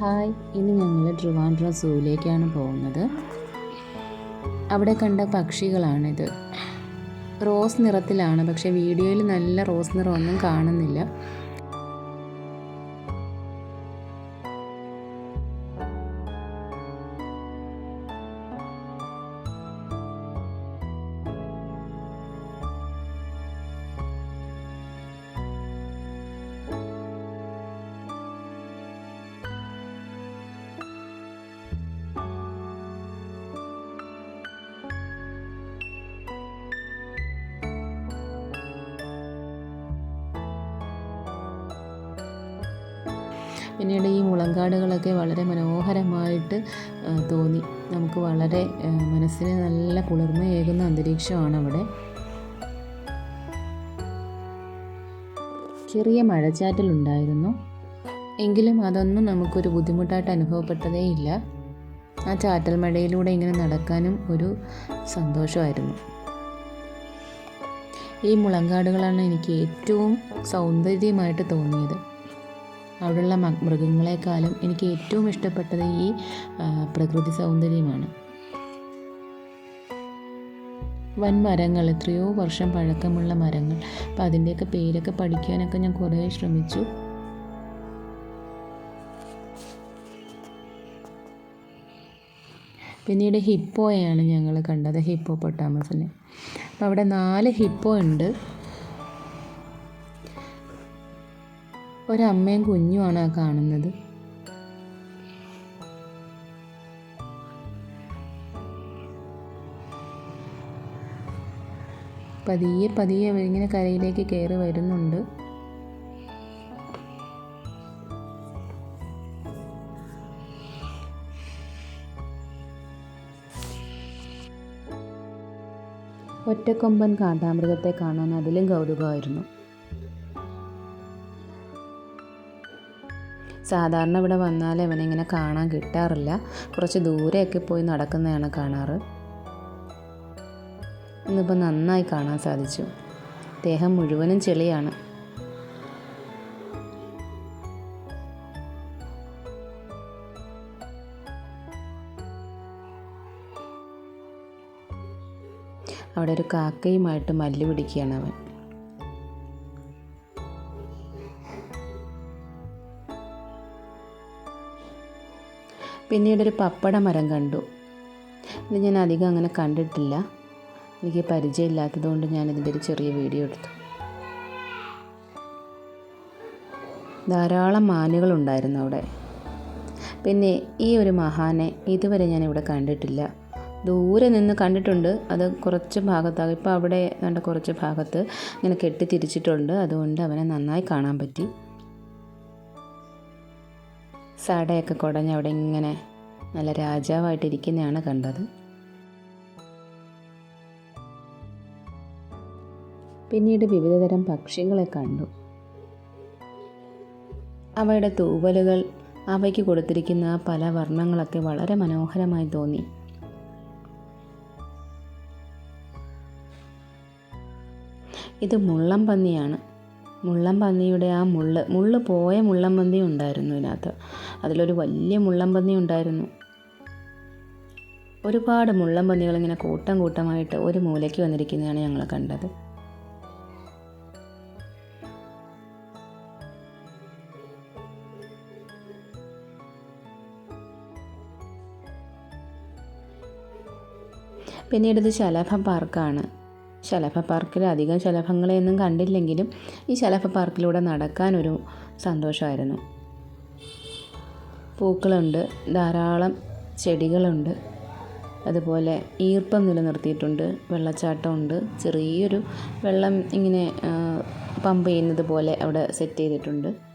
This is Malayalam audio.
ഹായ്. ഇന്ന് ഞങ്ങൾ ട്രിവാൻഡ്രം സൂവിലേക്കാണ് പോകുന്നത്. അവിടെ കണ്ട പക്ഷികളാണിത്. റോസ് നിറത്തിലാണ്. പക്ഷേ വീഡിയോയിൽ നല്ല റോസ് നിറമൊന്നും കാണുന്നില്ല. പിന്നീട് ഈ മുളങ്കാടുകളൊക്കെ വളരെ മനോഹരമായിട്ട് തോന്നി. നമുക്ക് വളരെ മനസ്സിന് നല്ല കുളിർമയേകുന്ന അന്തരീക്ഷമാണ് അവിടെ ചെറിയ മഴച്ചാറ്റലുണ്ടായിരുന്നു എങ്കിലും അതൊന്നും നമുക്കൊരു ബുദ്ധിമുട്ടായിട്ട് അനുഭവപ്പെട്ടതേ ഇല്ല. ആ ചാറ്റൽ മഴയിലൂടെ ഇങ്ങനെ നടക്കാനും ഒരു സന്തോഷമായിരുന്നു. ഈ മുളങ്കാടുകളാണ് എനിക്ക് ഏറ്റവും സൗന്ദര്യമായിട്ട് തോന്നിയത്. അവിടെയുള്ള മൃഗങ്ങളെക്കാളും എനിക്ക് ഏറ്റവും ഇഷ്ടപ്പെട്ടത് ഈ പ്രകൃതി സൗന്ദര്യമാണ്. വൻ മരങ്ങൾ എത്രയോ വർഷം പഴക്കമുള്ള മരങ്ങൾ. അപ്പം അതിന്റെയൊക്കെ പേരൊക്കെ പഠിക്കാനൊക്കെ ഞാൻ കുറേ ശ്രമിച്ചു. പിന്നീട് ഹിപ്പോയാണ് ഞങ്ങൾ കണ്ടത് ഹിപ്പോ പൊട്ടാമസിനെ അപ്പോൾ അവിടെ നാല് ഹിപ്പോ ഉണ്ട്. ഒരമ്മയും കുഞ്ഞുമാണ് ആ കാണുന്നത്. പതിയെ പതിയെ അവരിങ്ങനെ കരയിലേക്ക് കയറി വരുന്നുണ്ട്. ഒറ്റക്കൊമ്പൻ കാണ്ടാമൃഗത്തെ കാണാൻ അതിലും കൗതുകമായിരുന്നു. സാധാരണ ഇവിടെ വന്നാൽ അവനിങ്ങനെ കാണാൻ കിട്ടാറില്ല. കുറച്ച് ദൂരെയൊക്കെ പോയി നടക്കുന്നതാണ് കാണാറ്. ഇന്നിപ്പോൾ നന്നായി കാണാൻ സാധിച്ചു. ദേഹം മുഴുവനും ചെളിയാണ്. അവിടെ ഒരു കാക്കയുമായിട്ട് മല്ല് പിടിക്കുകയാണ് അവൻ. പിന്നീട് ഒരു പപ്പട മരം കണ്ടു. ഇത് ഞാൻ അധികം അങ്ങനെ കണ്ടിട്ടില്ല. എനിക്ക് പരിചയമില്ലാത്തതുകൊണ്ട് ഞാൻ ഇതിന്റെ ഒരു ചെറിയ വീഡിയോ എടുത്തു. ധാരാളം മാനുകളുണ്ടായിരുന്നു അവിടെ. പിന്നെ ഈ ഒരു മഹാനെ ഇതുവരെ ഞാൻ ഇവിടെ കണ്ടിട്ടില്ല. ദൂരെ നിന്ന് കണ്ടിട്ടുണ്ട്. അത് കുറച്ച് ഭാഗത്താകും ഇപ്പോൾ അവിടെ കണ്ട കുറച്ച് ഭാഗത്ത് ഇങ്ങനെ കെട്ടിത്തിരിച്ചിട്ടുണ്ട്. അതുകൊണ്ട് അവനെ നന്നായി കാണാൻ പറ്റി. സടയൊക്കെ കുടഞ്ഞ് അവിടെ ഇങ്ങനെ നല്ല രാജാവായിട്ടിരിക്കുന്നതാണ് കണ്ടത്. പിന്നീട് വിവിധതരം പക്ഷികളെ കണ്ടു. അവയുടെ തൂവലുകൾ അവയ്ക്ക് കൊടുത്തിരിക്കുന്ന പല വർണങ്ങളൊക്കെ വളരെ മനോഹരമായി തോന്നി. ഇത് മുള്ളം പന്നിയാണ് മുള്ളം പന്നിയുടെ ആ മുള്ള് മുള്ള് പോയ മുള്ളം പന്നി ഉണ്ടായിരുന്നു ഇതിനകത്ത്. അതിലൊരു വലിയ മുള്ളം പന്നി ഉണ്ടായിരുന്നു. ഒരുപാട് മുള്ളം പന്നികൾ ഇങ്ങനെ കൂട്ടം കൂട്ടമായിട്ട് ഒരു മൂലയ്ക്ക് വന്നിരിക്കുന്നതാണ് ഞങ്ങൾ കണ്ടത്. പിന്നീട് ഇത് ശലഭ പാർക്കാണ്. ശലഭ പാർക്കിൽ അധികം ശലഭങ്ങളെയൊന്നും കണ്ടില്ലെങ്കിലും ഈ ശലഭ പാർക്കിലൂടെ നടക്കാനൊരു സന്തോഷമായിരുന്നു. പൂക്കളുണ്ട് ധാരാളം ചെടികളുണ്ട്. അതുപോലെ ഈർപ്പം നിലനിർത്തിയിട്ടുണ്ട് വെള്ളച്ചാട്ടമുണ്ട്. ചെറിയൊരു വെള്ളം ഇങ്ങനെ പമ്പ് ചെയ്യുന്നത് പോലെ അവിടെ സെറ്റ് ചെയ്തിട്ടുണ്ട്.